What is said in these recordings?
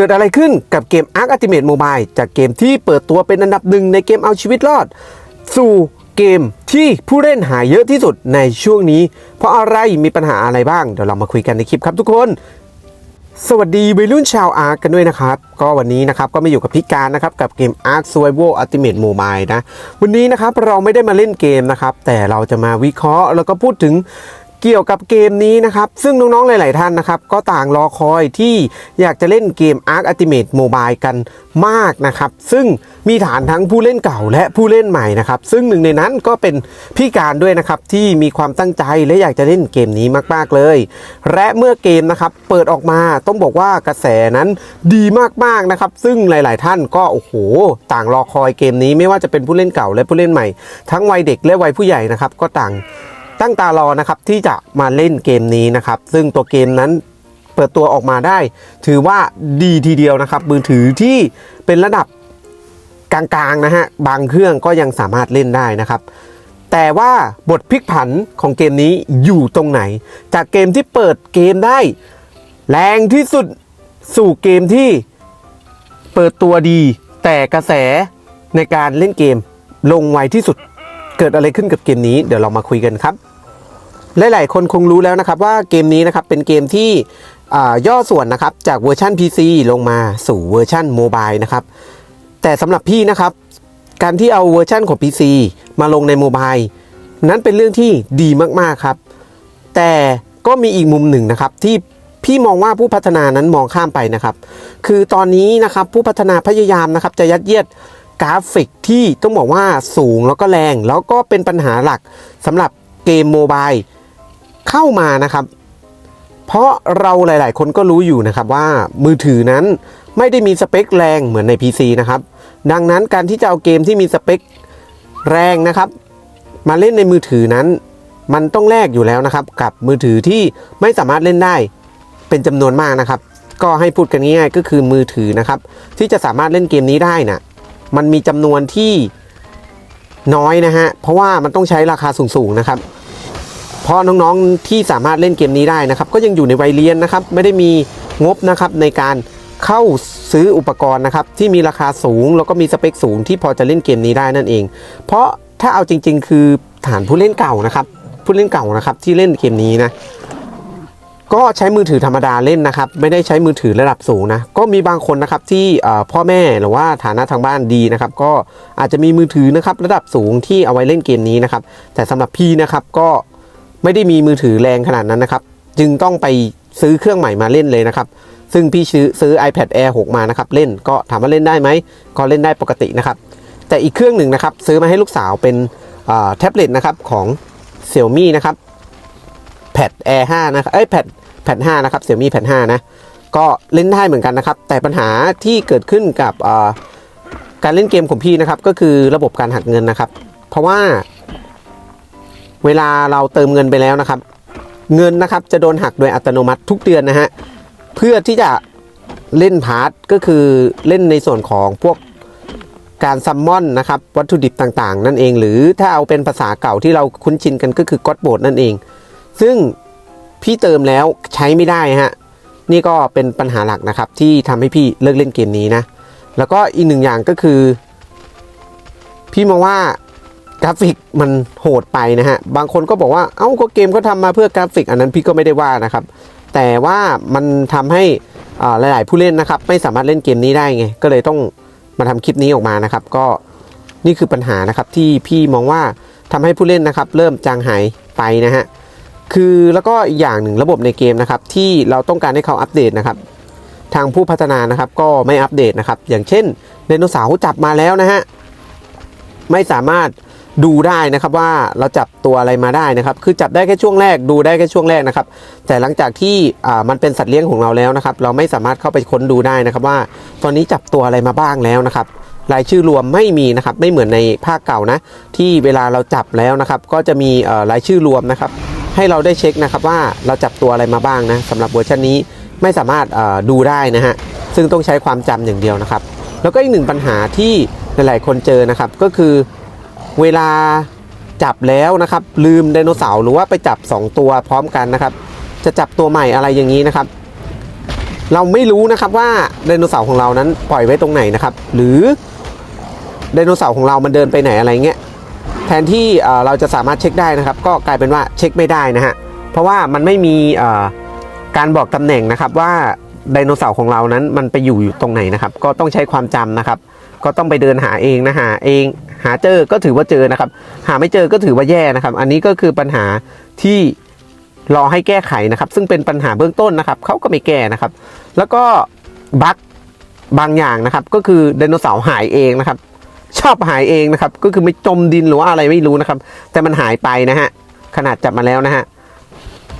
เกิดอะไรขึ้นกับเกม Ark Ultimate Mobile จากเกมที่เปิดตัวเป็นอันดับหนึ่งในเกมเอาชีวิตรอด สู่เกมที่ผู้เล่นหายเยอะที่สุดในช่วงนี้ เพราะอะไรมีปัญหาอะไรบ้าง เดี๋ยวเรามาคุยกันในคลิปครับทุกคน สวัสดีวัยรุ่นชาวอาร์กันด้วยนะครับ ก็วันนี้นะครับก็มาอยู่กับพี่การนะครับ กับเกม Ark Survival Ultimate Mobile นะ วันนี้นะครับเราไม่ได้มาเล่นเกมนะครับ แต่เราจะมาวิเคราะห์แล้วก็พูดถึง เกี่ยวกับเกมนี้นะครับ ซึ่งน้องๆ หลาย ๆ ท่านนะครับ ก็ต่างรอคอยที่อยากจะเล่นเกม Ark Ultimate Mobile กันมากนะครับ ซึ่งมีฐานทั้งผู้เล่นเก่าและผู้เล่นใหม่นะครับ ซึ่งหนึ่งในนั้นก็เป็นพี่การด้วยนะครับ ที่มีความตั้งใจและอยากจะเล่นเกมนี้มาก ๆ เลย และเมื่อเกมนะครับเปิดออกมาต้องบอกว่ากระแสนั้นดีมาก ๆ นะครับ ซึ่งหลาย ๆ ท่านก็โอ้โห ต่างรอคอยเกมนี้ไม่ว่าจะเป็นผู้เล่นเก่าและผู้เล่นใหม่ ทั้งวัยเด็กและวัยผู้ใหญ่นะครับก็ต่าง ตั้งตารอนะครับที่จะมาเล่นเกมนี้นะครับ ซึ่งตัวเกมนั้นเปิดตัวออกมาได้ ถือว่าดีทีเดียวนะครับ มือถือที่เป็นระดับกลางๆนะฮะบางเครื่องก็ยังสามารถเล่นได้นะครับ แต่ว่าบทพลิกผันของเกมนี้อยู่ตรงไหน จากเกมที่เปิดเกมได้ แรงที่สุดสู่เกมที่เปิดตัวดี แต่กระแสในการเล่นเกมลงไวที่สุดเกิดอะไรขึ้นกับเกมนี้เดี๋ยวเรามาคุยกันครับ หลาย ๆ คนคงรู้แล้วนะครับว่าเกมนี้นะครับเป็นเกมที่ย่อส่วนนะครับจากเวอร์ชัน PC ลงมาสู่เวอร์ชันโมบายนะครับแต่สำหรับพี่นะครับ การที่เอาเวอร์ชันของ PC มาลงในโมบายนั้นเป็นเรื่องที่ดีมาก ๆ ครับ แต่ก็มีอีกมุมหนึ่งนะครับที่พี่มองว่าผู้พัฒนานั้นมองข้ามไปนะครับ คือตอนนี้นะครับผู้พัฒนาพยายามนะครับจะยัดเยียดกราฟิกที่ต้องบอกว่าสูงแล้วก็แรง แล้วก็เป็นปัญหาหลักสำหรับเกมโมบาย เข้ามานะครับ เพราะเราหลาย ๆ คนก็รู้อยู่นะครับว่ามือถือนั้นไม่ได้มีสเปคแรงเหมือนใน PC นะครับ ดังนั้นการที่จะเอาเกมที่มีสเปคแรงนะครับ มาเล่นในมือถือนั้น มันต้องแลกอยู่แล้วนะครับ กับมือถือที่ไม่สามารถเล่นได้เป็นจำนวนมากนะครับ ก็ให้พูดกันง่ายๆก็คือมือถือนะครับ ที่จะสามารถเล่นเกมนี้ได้นะ่ะมันมีจำนวนที่น้อยนะฮะเพราะว่ามันต้องใช้ราคาสูงๆนะครับ เพราะน้องๆที่สามารถเล่นเกมนี้ได้นะครับ ก็ยังอยู่ในวัยเรียนนะครับ ไม่ได้มีงบนะครับในการเข้าซื้ออุปกรณ์นะครับที่มีราคาสูงแล้วก็มีสเปคสูงที่พอจะเล่นเกมนี้ได้นั่นเอง เพราะถ้าเอาจริง ๆ คือฐานผู้เล่นเก่านะครับ ผู้เล่นเก่านะครับที่เล่นเกมนี้นะก็ใช้มือถือธรรมดาเล่นนะครับ ไม่ได้ใช้มือถือระดับสูงนะ ก็มีบางคนนะครับที่พ่อแม่หรือว่าฐานะทางบ้านดีนะครับ ก็อาจจะมีมือถือนะครับระดับสูงที่เอาไว้เล่นเกมนี้นะครับ แต่สำหรับพี่นะครับก็ ไม่ได้มีมือถือแรงขนาดนั้นนะครับ จึงต้องไปซื้อเครื่องใหม่มาเล่นเลยนะครับ ซึ่งพี่ซื้อซื้อ iPad Air 6 มานะครับ เล่นก็ถามว่าเล่นได้ไหม ก็เล่นได้ปกตินะครับ แต่อีกเครื่องหนึ่งนะครับ ซื้อมาให้ลูกสาวเป็นแท็บเล็ตนะครับของ Xiaomi นะครับ Pad Air 5นะครับเอ้ย Pad Pad 5นะครับ Xiaomi Pad 5นะก็เล่นได้เหมือนกันนะครับ แต่ปัญหาที่เกิดขึ้นกับการเล่นเกมของพี่นะครับ ก็คือระบบการหักเงินนะครับ เพราะว่า เวลาเราเติมเงินไปแล้วนะครับ เงินนะครับจะโดนหักโดยอัตโนมัติทุกเดือนนะฮะเพื่อที่จะเล่นพาร์ทก็คือเล่นในส่วนของพวกการซัมมอนนะครับวัตถุดิบต่างๆ นั่นเอง หรือถ้าเอาเป็นภาษาเก่าที่เราคุ้นชินกันก็คือก็ d โบดนั่นเอง ซึ่งพี่เติมแล้วใช้ไม่ได้ฮะนี่ก็เป็นปัญหาหลักนะครับที่ทำให้พี่เลิกเล่นเกมนี้นะ แล้วก็อีกหนึ่งอย่างก็คือ พี่มองว่า กราฟิกมันโหดไปนะฮะ บางคนก็บอกว่า เอ้าก็เกมเขาทำมาเพื่อกราฟิก อันนั้นพี่ก็ไม่ได้ว่านะครับ แต่ว่ามันทำให้หลาย ๆ ผู้เล่นนะครับ ไม่สามารถเล่นเกมนี้ได้ไง ก็เลยต้องมาทำคลิปนี้ออกมานะครับ ก็นี่คือปัญหานะครับที่พี่มองว่าทำให้ผู้เล่นนะครับ เริ่มจางหายไปนะฮะ คือแล้วก็อีกอย่างหนึ่งระบบในเกมนะครับ ที่เราต้องการให้เขาอัปเดตนะครับ ทางผู้พัฒนานะครับ ก็ไม่อัปเดตนะครับ อย่างเช่นไดโนเสาร์จับมาแล้วนะฮะไม่สามารถ ดูได้นะครับว่าเราจับตัวอะไรมาได้นะครับ คือจับได้แค่ช่วงแรกดูได้แค่ช่วงแรกนะครับ แต่หลังจากที่มันเป็นสัตว์เลี้ยงของเราแล้วนะครับ เราไม่สามารถเข้าไปค้นดูได้นะครับว่า ตอนนี้จับตัวอะไรมาบ้างแล้วนะครับรายชื่อรวมไม่มีนะครับไม่เหมือนในภาคเก่านะ ที่เวลาเราจับแล้วนะครับ ก็จะมีรายชื่อรวมนะครับ ให้เราได้เช็คนะครับว่าเราจับตัวอะไรมาบ้างนะสำหรับเวอร์ชันนี้ไม่สามารถดูได้นะฮะซึ่งต้องใช้ความจำอย่างเดียวนะครับ แล้วก็อีกหนึ่งปัญหาที่หลาย ๆ คนเจอนะครับก็คือ เวลาจับแล้วนะครับ ลืมไดโนเสาร์หรือว่าไปจับ 2 ตัวพร้อมกันนะครับ จะจับตัวใหม่อะไรอย่างนี้นะครับ เราไม่รู้นะครับว่าไดโนเสาร์ของเรานั้นปล่อยไว้ตรงไหนนะครับ หรือไดโนเสาร์ของเรามันเดินไปไหนอะไรเงี้ยแทนที่เราจะสามารถเช็คได้นะครับ ก็กลายเป็นว่าเช็คไม่ได้นะฮะเพราะว่ามันไม่มีการบอกตำแหน่งนะครับว่าไดโนเสาร์ของเรานั้นมันไปอยู่อยู่ตรงไหนนะครับ ก็ต้องใช้ความจำนะครับ ก็ต้องไปเดินหาเองนะหาเองหาเจอก็ถือว่าเจอนะครับ หาไม่เจอก็ถือว่าแย่นะครับ อันนี้ก็คือปัญหาที่รอให้แก้ไขนะครับ ซึ่งเป็นปัญหาเบื้องต้นนะครับเขาก็ไม่แก้นะครับ แล้วก็บั๊กบางอย่างนะครับ ก็คือไดโนเสาร์หายเองนะครับ ชอบหายเองนะครับ ก็คือไม่จมดินหรือว่าอะไรไม่รู้นะครับ แต่มันหายไปนะฮะขนาดจับมาแล้วนะฮะ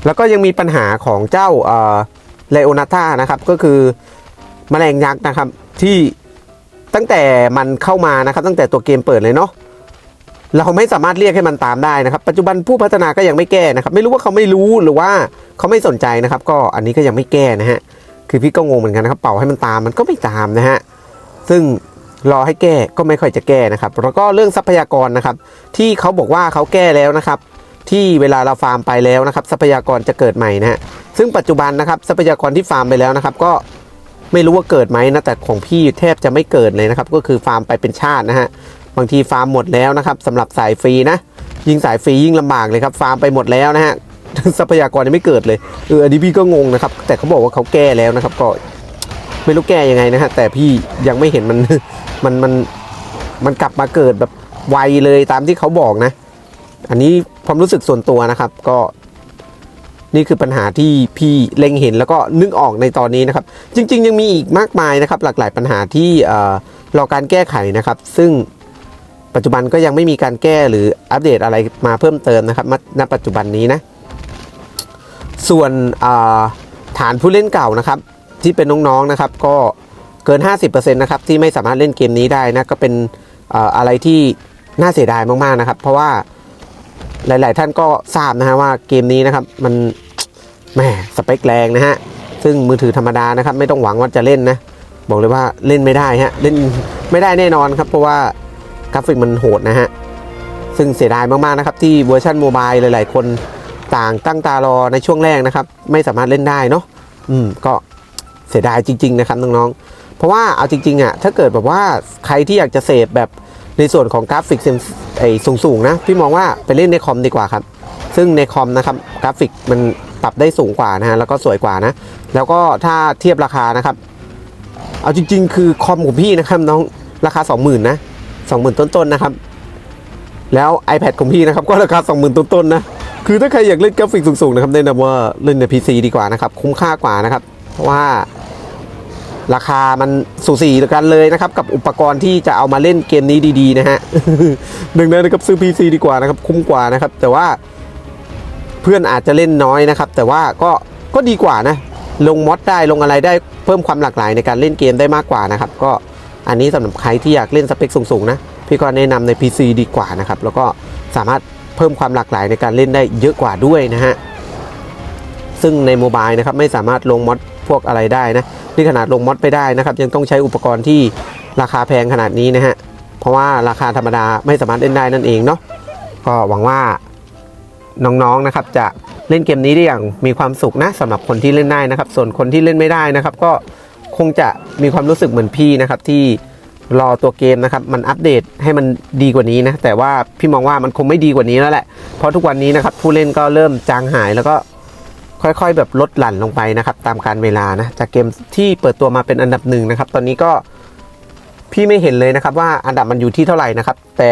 แล้วก็ยังมีปัญหาของเจ้าเอ่อเลโอนาธานะครับ ก็คือแมลงยักษ์นะครับที่ ตั้งแต่มันเข้ามานะครับ ตั้งแต่ตัวเกมเปิดเลยเนาะเราไม่สามารถเรียกให้มันตามได้นะครับ ปัจจุบันผู้พัฒนาก็ยังไม่แก้นะครับ ไม่รู้ว่าเขาไม่รู้หรือว่าเขาไม่สนใจนะครับ ก็อันนี้ก็ยังไม่แก้นะฮะคือพี่ก็งงเหมือนกันนะครับ เป่าให้มันตามมันก็ไม่ตามนะฮะซึ่งรอให้แก้ก็ไม่ค่อยจะแก้นะครับ แล้วก็เรื่องทรัพยากรนะครับ ที่เขาบอกว่าเขาแก้แล้วนะครับ ที่เวลาเราฟาร์มไปแล้วนะครับ ทรัพยากรจะเกิดใหม่นะฮะซึ่งปัจจุบันนะครับทรัพยากรที่ฟาร์มไปแล้วนะครับ ก็ ไม่รู้ว่าเกิดไหมนะแต่ของพี่แทบจะไม่เกิดเลยนะครับ ก็คือฟาร์มไปเป็นชาตินะฮะบางทีฟาร์มหมดแล้วนะครับสำหรับสายฟรีนะยิ่งสายฟรียิ่งลำบากเลยครับฟาร์มไปหมดแล้วนะฮะทรัพยากรยังไม่เกิดเลยเอออันนี้พี่ก็งงนะครับ แต่เขาบอกว่าเขาแก้แล้วนะครับ ก็ไม่รู้แก้ยังไงนะฮะแต่พี่ยังไม่เห็นมันมันมันมันกลับมาเกิดแบบไวเลยตามที่เขาบอกนะ อันนี้ความรู้สึกส่วนตัวนะครับ ก็ นี่คือปัญหาที่พี่เล็งเห็นแล้วก็นึกออกในตอนนี้นะครับ จริง ๆ ยังมีอีกมากมายนะครับ หลากหลายปัญหาที่เอ่อรอการแก้ไขนะครับ ซึ่งปัจจุบันก็ยังไม่มีการแก้หรืออัปเดตอะไรมาเพิ่มเติมนะครับณปัจจุบันนี้นะ ส่วนฐานผู้เล่นเก่านะครับ ที่เป็นน้องๆนะครับ ก็เกิน 50%นะครับที่ไม่สามารถเล่นเกมนี้ได้นะก็เป็นออะไรที่น่าเสียดายมากๆนะครับ เพราะว่า หลาย ๆ ท่านก็ทราบนะฮะว่าเกมนี้นะครับมันแหมสเปคแรงนะฮะซึ่งมือถือธรรมดานะครับ ไม่ต้องหวังว่าจะเล่นนะบอกเลยว่าเล่นไม่ได้ฮะเล่นไม่ได้แน่นอนครับเพราะว่ากราฟิกมันโหดนะฮะซึ่งเสียดายมาก ๆ นะครับ ที่เวอร์ชันโมบายหลาย ๆ คนต่างตั้งตารอในช่วงแรกนะครับ ไม่สามารถเล่นได้เนาะอืมก็เสียดายจริง ๆ นะครับน้อง ๆ เพราะว่าเอาจริง ๆอะถ้าเกิดแบบว่าใครที่อยากจะเสพแบบ ในส่วนของกราฟิกไอ้สูงๆนะพี่มองว่าไปเล่นในคอมดีกว่าครับ ซึ่งในคอมนะครับกราฟิกมันปรับได้สูงกว่านะฮะแล้วก็สวยกว่านะ แล้วก็ถ้าเทียบราคานะครับ เอาจริง ๆ คือคอมของพี่นะครับน้องราคา 20,000นะ20,000 ต้นๆนะครับ แล้ว iPad ของพี่นะครับก็ราคา 20,000 ต้นๆนะคือถ้าใครอยากเล่นกราฟิกสูงๆนะครับแนะนำว่าเล่นใน PC ดีกว่านะครับคุ้มค่ากว่านะครับ เพราะว่า ราคามันสูสีกันเลยนะครับ กับอุปกรณ์ที่จะเอามาเล่นเกมนี้ดีๆนะฮะดังนั้นนะครับซื้อ PC ดีกว่านะครับ คุ้มกว่านะครับ แต่ว่าเพื่อนอาจจะเล่นน้อยนะครับ แต่ว่าก็ก็ดีกว่านะ ลงมอดได้ลงอะไรได้เพิ่มความหลากหลายในการเล่นเกมได้มากกว่านะครับ ก็อันนี้สำหรับใครที่อยากเล่นสเปคสูงๆนะพี่ก็แนะนำใน PC ดีกว่านะครับ แล้วก็สามารถเพิ่มความหลากหลายในการเล่นได้เยอะกว่าด้วยนะฮะซึ่งในโมบายนะครับไม่สามารถลงมอดพวกอะไรได้นะ นี่ขนาดลงมอดไปได้นะครับ ยังต้องใช้อุปกรณ์ที่ราคาแพงขนาดนี้นะฮะ เพราะว่าราคาธรรมดาไม่สามารถเล่นได้นั่นเองเนาะ ก็หวังว่าน้องๆนะครับจะเล่นเกมนี้ได้อย่างมีความสุขนะสำหรับคนที่เล่นได้นะครับ ส่วนคนที่เล่นไม่ได้นะครับ ก็คงจะมีความรู้สึกเหมือนพี่นะครับที่รอตัวเกมนะครับมันอัปเดตให้มันดีกว่านี้นะแต่ว่าพี่มองว่ามันคงไม่ดีกว่านี้แล้วแหละเพราะทุกวันนี้นะครับผู้เล่นก็เริ่มจางหายแล้วก็ ค่อยๆ แบบลดหลั่นลงไปนะครับ ตามการเวลานะจากเกมที่เปิดตัวมาเป็นอันดับหนึ่งนะครับ ตอนนี้ก็พี่ไม่เห็นเลยนะครับ ว่าอันดับมันอยู่ที่เท่าไหร่นะครับ แต่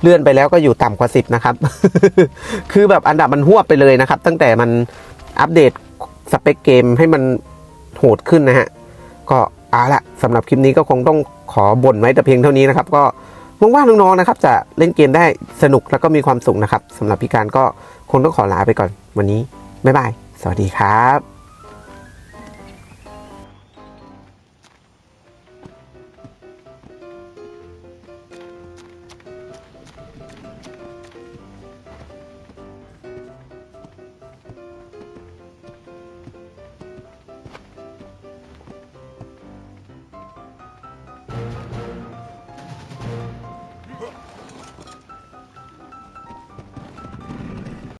เลื่อนไปแล้วก็อยู่ต่ำกว่า10นะครับ คือแบบอันดับมันหวบไปเลยนะครับ ตั้งแต่มันอัปเดตสเปคเกมให้มันโหดขึ้นนะฮะก็เอาละสำหรับคลิปนี้ก็คงต้องขอบ่นไว้แต่เพียงเท่านี้นะครับ ก็หวังว่าน้องๆนะครับ จะเล่นเกมได้สนุกแล้วก็มีความสุขนะครับสำหรับพี่การก็คงต้องขอลาไปก่อนวันนี้บ๊ายบาย สวัสดีครับ